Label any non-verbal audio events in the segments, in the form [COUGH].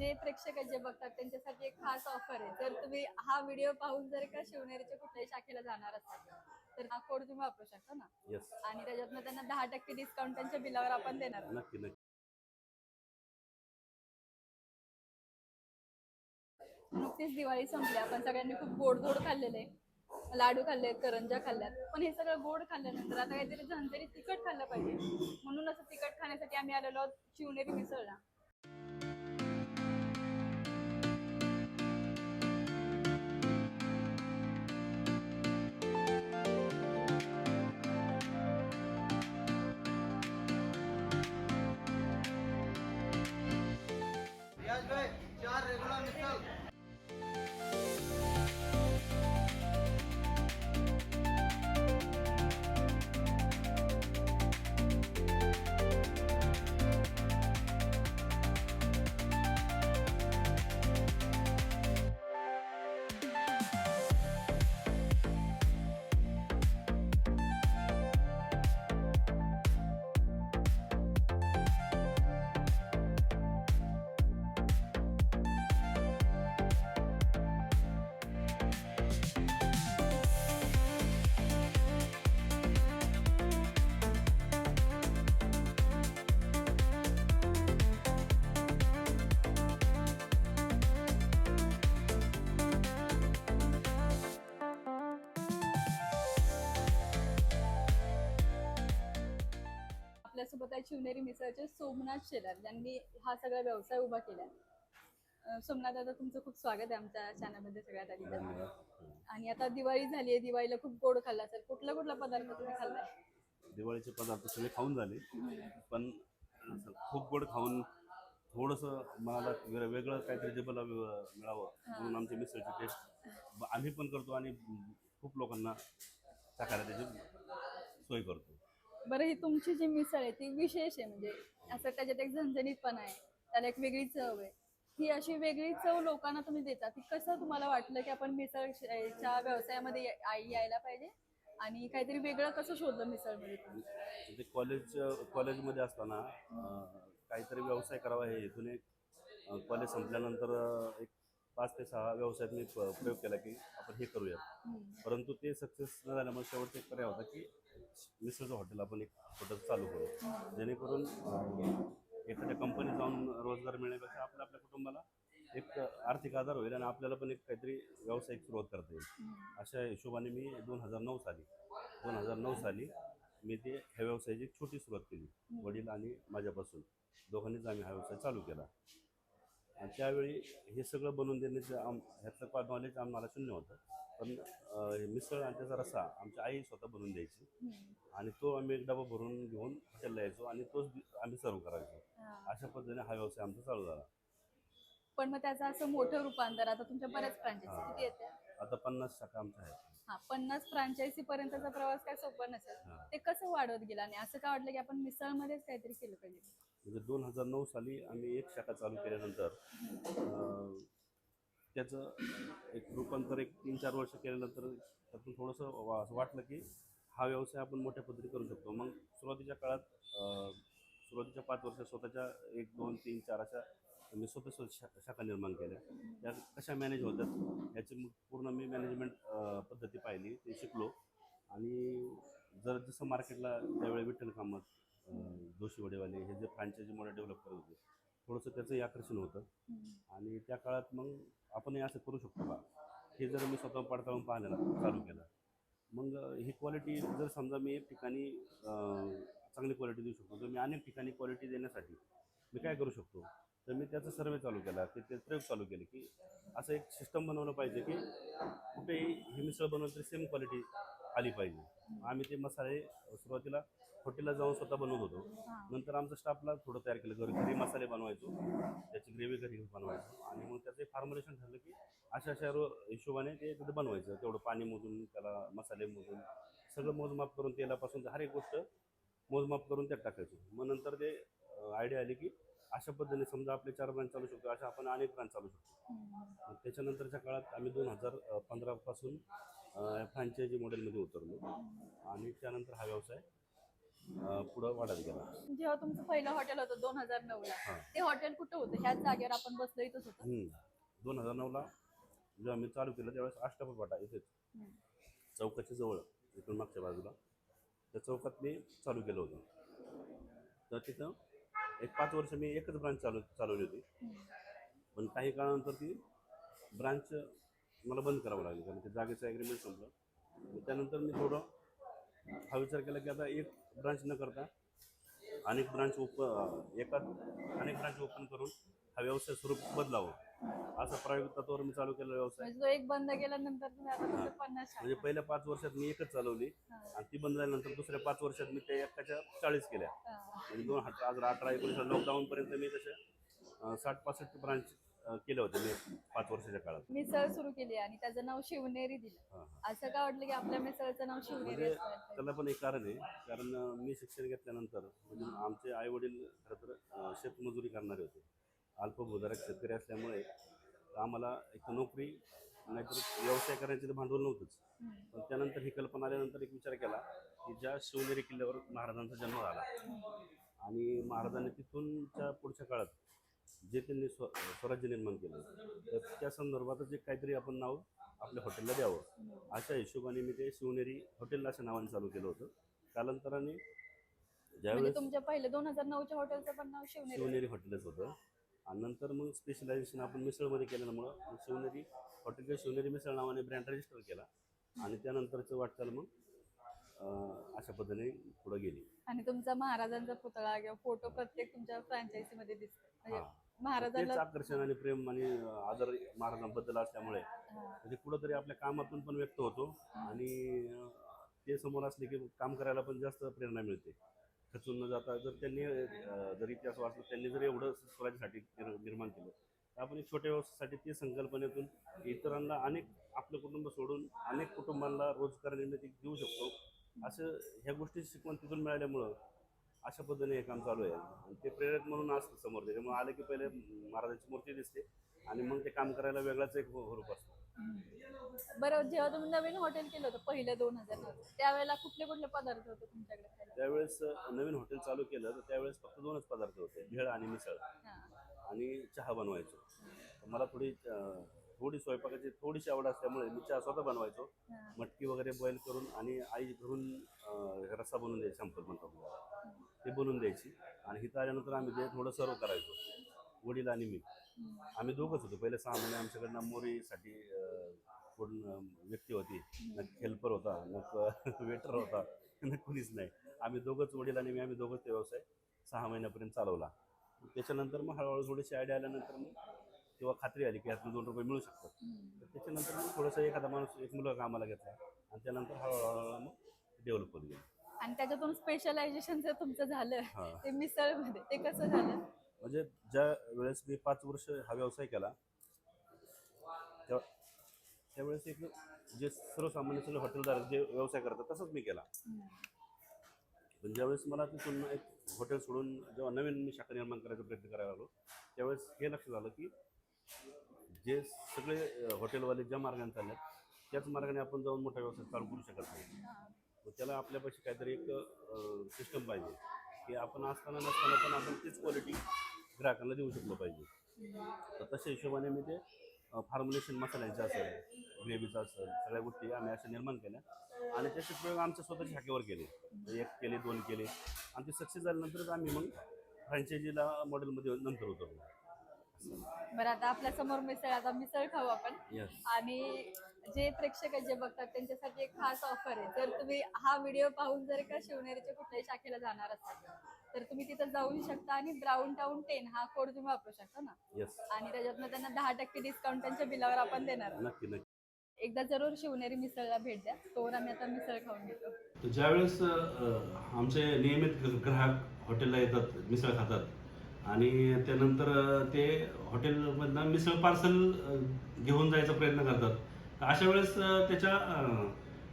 जे प्रेक्षक जे बघतात त्यांच्यासाठी एक खास ऑफर आहे. जर तुम्ही हा व्हिडिओ पाहून जर का शिवनेरीच्या कुठल्याही शाखेला जाणार असाल तर हा कोड तुम्ही वापरू शकता ना? येस आणि त्याच्यातनं त्यांना दहा टक्के डिस्काउंट त्यांच्या बिलावर आपण देणार. आहोत. नक्की नक्की. नुकतीच दिवाळी संपली. आपण सगळ्यांनी खूप गोडधोड खाल्लेले. लाडू खाल्ले करंजा खाल्ल्यात. पण हे सगळं गोड खाल्ल्यानंतर आता काहीतरी झणझणीत तिखट खाल्लं पाहिजे. म्हणून असं तिखट खाण्यासाठी आम्ही आलेलो आहोत. शिवनेरी मिसळला. आपल्यासोबत आहे शिवनेरी मिसळचे सोमनाथ शेलार. ज्यांनी हा सगळा व्यवसाय उभा केला सोमनाथ दादा तुमचं खूप स्वागत आहे आमच्या चॅनलमध्ये सगळ्यात आधी तर. आणि आता दिवाळी झाली आहे. दिवाळीला खूप गोड खाल्ला असेल. कुठला कुठला पदार्थ तुम्ही खाल्लाय? दिवाळीचे पदार्थ सगळे खाऊन झाले. पण खूप गोड खाऊन थोडंसं मला वेगळं काहीतरी जेबला मिळावं म्हणून आमची मिसळची टेस्ट आम्ही पण करतो आणि खूप लोकांना चाकायला त्याची सोय करतो. बरं ही तुमची जी मिसळ आहे ती विशेष आहे. म्हणजे असं त्याच्यात एक झणझणीतपणा आहे त्याला एक वेगळी चव आहे. ही अशी वेगळी चव लोकांना तुम्ही देता ती कसं तुम्हाला वाटलं की आपण मिसळच्या व्यवसायामध्ये आई यायला पाहिजे? आणि काहीतरी वेगळं कसं शोधलं मिसळमध्ये तुम्ही? म्हणजे कॉलेज कॉलेजमध्ये असताना काहीतरी व्यवसाय करावा हे हेतूने अं, कॉलेज संपल्यानंतर एक पाच ते सहा व्यवसायात मी प्रयोग केला की आपण हे करूया परंतु ते सक्सेस न झाल्यामुळे शेवटचा एक पर्याय होता की मिसळचं हॉटेल आपण एक छोटंसं चालू करू. जेणेकरून एखाद्या कंपनीत जाऊन रोजगार मिळण्यापेक्षा आपल्या आपल्या कुटुंबाला एक आर्थिक आधार होईल आणि आपल्याला पण एक काहीतरी व्यावसायिक सुरुवात करता येईल. अशा हिशोबाने मी दोन हजार नऊ साली दोन हजार नऊ साली मी ते ह्या व्यवसायाची एक छोटी सुरुवात केली. वडील आणि माझ्यापासून. दोघांनीच आम्ही हा व्यवसाय चालू केला. आणि त्यावेळी हे सगळं बनवून देण्याचं आम ह्यातलं नॉलेज आम्हाला शून्य होतं. पण मिसळ आणि त्याचा रस्सा आमची आई स्वतः बनवून द्यायची. आणि तो आम्ही एक डबा भरून घेऊन हॉटेलला यायचो आणि तोच आम्ही सर्व करायचो. अशा पद्धतीने हा व्यवसाय आमचा चालू झाला. पण मग त्याचं असं मोठं रूपांतर आता तुमच्या बऱ्याच फ्रँचायसी किती येते आता पन्नास शाखा आमच्या आहेत. हा पन्नास फ्रँचायसी पर्यंतचा प्रवास काय सोपा नसेल. ते कसं वाढवत गेला? आणि असं काय वाटलं की आपण मिसळमध्येच काहीतरी केलं पाहिजे? म्हणजे दोन हजार नऊ साली आम्ही एक शाखा चालू केल्यानंतर त्याचं एक रूपांतर एक तीन चार वर्ष केल्यानंतर त्यातून थोडंसं वा- असं वाटलं की हा व्यवसाय आपण मोठ्या पद्धती करू शकतो. मग सुरुवातीच्या काळात सुरुवातीच्या पाच वर्ष स्वतःच्या एक दोन तीन चार अशा मी स्वतः स्व- शा शाखा निर्माण केल्या. त्या कशा मॅनेज होतात याची मग पूर्ण मी मॅनेजमेंट पद्धती पाहिली ते शिकलो. आणि जर जसं मार्केटला त्यावेळी विठ्ठल कामत जोशी वडेवाले हे जे फ्रँचायझी मोठे डेव्हलप करत होते थोडंसं त्याचंही आकर्षण होतं. आणि त्या काळात मग आपणही असं करू शकतो का? हे जर मी स्वतः पडताळून पाहायला चालू केलं मग ही क्वालिटी जर समजा मी एक ठिकाणी चांगली क्वालिटी देऊ शकतो तर मी अनेक ठिकाणी क्वालिटी देण्यासाठी मी काय करू शकतो? तर मी त्याचा सर्वे चालू केला की ते प्रयोग चालू केले की असं एक सिस्टम बनवलं पाहिजे की कुठेही ही मिसळ बनवलं तरी सेम क्वालिटी आली पाहिजे. आम्ही ते मसाले सुरुवातीला हॉटेलला जाऊन स्वतः बनवत होतो. नंतर आमच्या स्टाफला थोडं तयार केलं. घरी घरी मसाले बनवायचो. त्याची ग्रेव्ही घरी बनवायचो. आणि मग त्याचं फॉर्म्युलेशन ठरलं की अशा अशा रो हिशोबाने ते तिथं बनवायचं. तेवढं पाणी मोजून त्याला मसाले मोजून सगळं मोजमाप करून तेलापासून हर एक गोष्ट मोजमाप करून त्यात टाकायचो. मग नंतर ते आयडिया आली की अशा पद्धतीने समजा आपले चार ब्रांच चालू शकतो अशा आपण अनेक ब्रांच चालू शकतो. त्याच्यानंतरच्या काळात आम्ही दोन हजार पंधरापासून फ्रँचायझी मॉडेलमध्ये उतरलो. आणि त्यानंतर हा व्यवसाय पुढं वाढत गेला जेव्हा तुमचं पहिलं हॉटेल होतं दोन हजार नऊ ला. ते हॉटेल कुठं होतं? ह्याच जागेवर आपण बसलो इथंच होतं. दोन हजार नऊला जेव्हा मी चालू केलं त्यावेळेस अष्टापद वाटा इथेच. चौकाच्या जवळ इथून मागच्या बाजूला. त्या चौकात मी चालू केलं होतं. तर तिथं एक पाच वर्ष मी एकच ब्रांच चालू चालवली होती. पण काही काळानंतर ती ब्रांच मला बंद करावं लागली. कारण ते जागेचं ॲग्रीमेंट संपलं. त्यानंतर मी थोडं हा विचार केला की आता एक ब्रांच न करता अनेक ब्रांच ओप एका अनेक ब्रांच ओपन करून हा व्यवसाय स्वरूप बदलावं असं प्रायोगिक तत्वावर मी चालू केलेला व्यवसाय म्हणजे तो एक बंद केल्यानंतर तुम्ही आता तुमचे पन्नास म्हणजे शाखा. पहिल्या पाच वर्षात मी एकच चालवली. आणि ती बंद झाल्यानंतर दुसऱ्या पाच वर्षात मी त्या एकाच्या चाळीस केल्या. म्हणजे दोन हजार अठरा एकोणीस लॉकडाऊनपर्यंत मी तसे अं, साठ पासष्ट ब्रांच केल्या होत्या मी पाच वर्षाच्या काळात. मिसळ सुरू केली आणि त्याचं नाव शिवनेरी दिलं. हां असं का वाटलं की आपल्या मिसळचं नाव शिवनेरी म्हणजे? त्याला पण एक कारण आहे. कारण अं, मी शिक्षण घेतल्यानंतर म्हणजे आमचे आई वडील खरं तर अं, शेतमजुरी करणारे होते. अल्पभूधारक शेतकरी असल्यामुळे आम्हाला एक तर नोकरी नाहीतर व्यवसाय करण्याचे तर भांडवल नव्हतंच. पण त्यानंतर ही कल्पना आल्यानंतर एक विचार केला की ज्या शिवनेरी किल्ल्यावर महाराजांचा जन्म झाला आणि महाराजांनी तिथूनच्या पुढच्या काळात जे त्यांनी स्व स्वराज्य निर्माण केलं तर त्या संदर्भातच एक काहीतरी आपण नाव आपल्या हॉटेलला द्यावं. अशा हिशोबाने मी ते शिवनेरी हॉटेल अशा नावाने चालू केलं होतं. कालांतराने म्हणजे ज्यावेळेस तुमच्या पहिले दोन हजार नऊच्या हॉटेलचं पण नाव शिवनेरी शिवनेरी हॉटेलच होतं. आणि नंतर मग स्पेशलायझेशन आपण मिसळमध्ये केल्यामुळं मग शिवनेरी हॉटेल किंवा शिवनेरी मिसळ नावाने ब्रँड रजिस्टर केला. आणि त्यानंतरचं वाटचाल मग अं, अशा पद्धतीने पुढे गेली. आणि तुमचा महाराजांचा पुतळा किंवा फोटो प्रत्येक तुमच्या फ्रँचायझी मध्ये दिसतो. म्हणजे हा. तेच महाराजांना आकर्षण आणि प्रेम आणि आदर महाराजांबद्दल असल्यामुळे. म्हणजे कुठंतरी आपल्या कामातून पण व्यक्त होतो आणि अं, ते समोर असले की काम करायला पण जास्त प्रेरणा मिळते खचून न जाता जर त्यांनी अं, जर इतिहास वाचला त्यांनी जर एवढं स्वराज्यासाठी निर- निर्माण केलं तर आपण एक छोट्या व्यवसायासाठी ती संकल्पनेतून इतरांना अनेक आपलं कुटुंब सोडून अनेक कुटुंबांना रोजगार निर्मिती देऊ शकतो असं ह्या गोष्टी शिकवण तिथून मिळाल्यामुळं अशा पद्धतीने हे काम चालू आहे आणि ते प्रेरक म्हणून असतं समोर त्याच्यामुळे आलं की पहिले महाराजांची मूर्ती दिसते आणि मग ते काम करायला वेगळाच एक हुरूप असतो बरं जेव्हा तुम्ही नवीन हॉटेल केलं होतं पहिलं दोन हजार त्यावेळेला कुठले कुठले पदार्थ होते तुमच्याकडे? त्यावेळेस नवीन हॉटेल चालू केलं तर त्यावेळेस फक्त दोनच पदार्थ होते भेळ आणि मिसळ हा. आणि चहा बनवायचो मला थोडी थोडी स्वयंपाकाची थोडीशी आवड असल्यामुळे मी चहा स्वतः बनवायचो हा. मटकी वगैरे बॉईल करून आणि आई घरून रस्सा बनवून द्यायची संपल म्हणतो आपण. ते बनवून द्यायची. आणि इथं आल्यानंतर आम्ही ते थोडं सर्व करायचो. वडील आणि मी. आम्ही दोघंच होतो. पहिले सहा महिने आमच्याकडनं मोरीसाठी कोण व्यक्ती होती. न हेल्पर होता न [LAUGHS] वेटर होता न कुणीच नाही. आम्ही दोघंच वडील आणि मी आम्ही दोघंच ते व्यवसाय सहा महिन्यापर्यंत चालवला. त्याच्यानंतर मग हळूहळू थोडीशी आयडिया आल्यानंतर मग तेव्हा खात्री आली की यातनं दोन रुपये मिळू शकतात. तर त्याच्यानंतर मग थोडंसं एखादा माणूस एक मुलगा कामाला घेतला. आणि त्यानंतर हळूहळू मग डेव्हलप होत गेलं. आणि त्याच्यातून स्पेशलायझेशन जर तुमचं झालं. ते मिसळमध्ये ते कसं झालं? म्हणजे ज्या वेळेस मी पाच वर्ष हा व्यवसाय केला त्यावेळेस एक जे सर्वसामान्य सगळे हॉटेलदार जे व्यवसाय करतात तसंच मी केला. पण ज्यावेळेस मला तिथून एक हॉटेल सोडून जेव्हा नवीन मी शाखा निर्माण करायचा प्रयत्न करायला लागलो त्यावेळेस हे लक्षात आलं की जे सगळे हॉटेलवाले ज्या मार्गाने चालले त्याच मार्गाने आपण जाऊन मोठा व्यवसाय चालू करू शकत नाही. मग त्याला आपल्यापाशी काहीतरी एक सिस्टम पाहिजे. की आपण असताना नसताना पण आपण तीच क्वालिटी ग्राहकांना देऊ शकलो पाहिजे. तर तशा हिशोबाने मी ते फॉर्म्युलेशन मसाल्यांचे असेल ग्रेव्हीचं असेल सगळ्या गोष्टी आम्ही अशा निर्माण केल्या. आणि त्याचे प्रयोग आमच्या स्वतःच्या शाखेवर केले. म्हणजे एक केले दोन केले. आणि ते सक्सेस झाल्यानंतरच आम्ही मग फ्रँचायझीला मॉडेलमध्ये नंतर उतरलो. बरं आता आपल्यासमोर मिसळ आता मिसळ खाऊ आपण. येस आणि जे प्रेक्षक आहेत जे बघतात त्यांच्यासाठी एक खास ऑफर आहे. जर तुम्ही हा व्हिडिओ पाहून जर का शिवनेरीच्या कुठल्याही शाखेला जाणार असाल तर तुम्ही तिथं जाऊ शकता आणि ब्राऊन टाऊन टेन हा कोड तुम्ही वापरू शकता ना. येस आणि त्याच्यातनं त्यांना दहा टक्के डिस्काउंट त्यांच्या बिलावर आपण देणार. आहोत. नक्की नक्की. एकदा जरूर शिवनेरी मिसळला भेट द्या. तोवर आम्ही आता मिसळ खाऊन घेतो. तर ज्यावेळेस अ, आमचे नियमित ग्राहक हॉटेलला येतात मिसळ खातात आणि त्यानंतर अ, ते हॉटेलमधनं मिसळ पार्सल घेऊन जायचा प्रयत्न करतात तर अशा वेळेस त्याच्या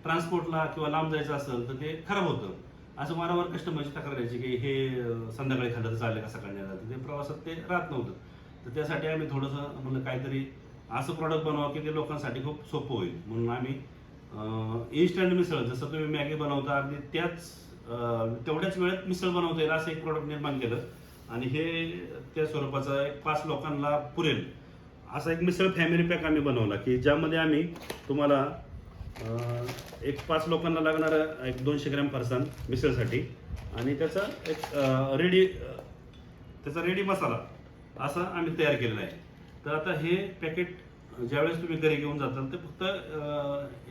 ट्रान्सपोर्टला किंवा लांब जायचं असेल तर ते खराब होतं. असं वारंवार कस्टमरची तक्रार यायची की हे संध्याकाळी खाल्लं तर चालेल का सकाळी जातं? ते प्रवासात ते राहत नव्हतं. तर त्यासाठी आम्ही थोडंसं म्हणलं काहीतरी असं प्रॉडक्ट बनवा की ते लोकांसाठी खूप सोपं होईल. म्हणून आम्ही इन्स्टंट मिसळ जसं तुम्ही मॅगी बनवता अगदी त्याच तेवढ्याच वेळेत मिसळ बनवता येईल असं एक प्रोडक्ट निर्माण केलं. आणि हे त्या स्वरूपाचं एक पाच लोकांना पुरेल. असा एक मिसळ फॅमिली पॅक आम्ही बनवला की ज्यामध्ये आम्ही तुम्हाला एक पाच लोकांना लागणारं एक दोनशे ग्रॅम पर्सन मिसळसाठी. आणि त्याचा एक रेडी त्याचा रेडी मसाला असा आम्ही तयार केलेला आहे. तर आता हे पॅकेट ज्यावेळेस तुम्ही घरी घेऊन जाताल तर फक्त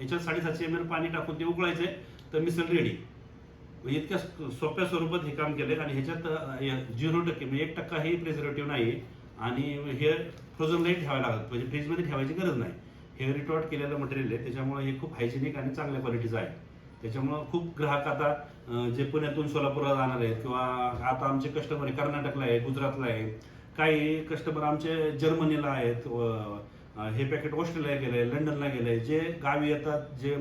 याच्यात साडेसातशे एम एल पाणी टाकून ते उकळायचे तर मिसळ रेडी इतक्या सोप्या स्वरूपात हे काम केलंय आणि ह्याच्यात झिरो टक्के म्हणजे एक टक्का हे प्रिझर्वेटिव्ह नाही आणि हे फ्रोझनलाही ठेवायला लागत म्हणजे फ्रीजमध्ये ठेवायची गरज नाही. हे रिटॉर्ट केलेलं मटेरियल आहे. त्याच्यामुळे हे खूप हायजेनिक आणि चांगल्या क्वालिटीचं आहे. त्याच्यामुळं खूप ग्राहक आता जे पुण्यातून सोलापूरला जाणार आहेत किंवा आता आमचे कस्टमर आहे कर्नाटकला आहे गुजरातला आहे काही कस्टमर आमचे जर्मनीला आहेत हे पॅकेट ऑस्ट्रेलिया गेले लंडनला गेलं आहे जे गावी येतात जे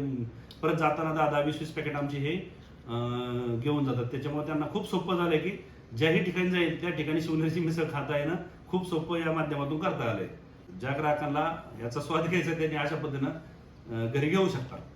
परत जाताना दहा दहा वीस वीस पॅकेट आमचे हे घेऊन जातात. त्याच्यामुळे त्यांना खूप सोपं झालं आहे की ज्याही ठिकाणी जाईल त्या ठिकाणी शिवनेरीची मिसळ खाता येणं खूप सोपं या माध्यमातून करता आलंय. ज्या ग्राहकांना याचा स्वाद घ्यायचा त्यांनी अशा पद्धतीनं घरी घेऊ शकतात.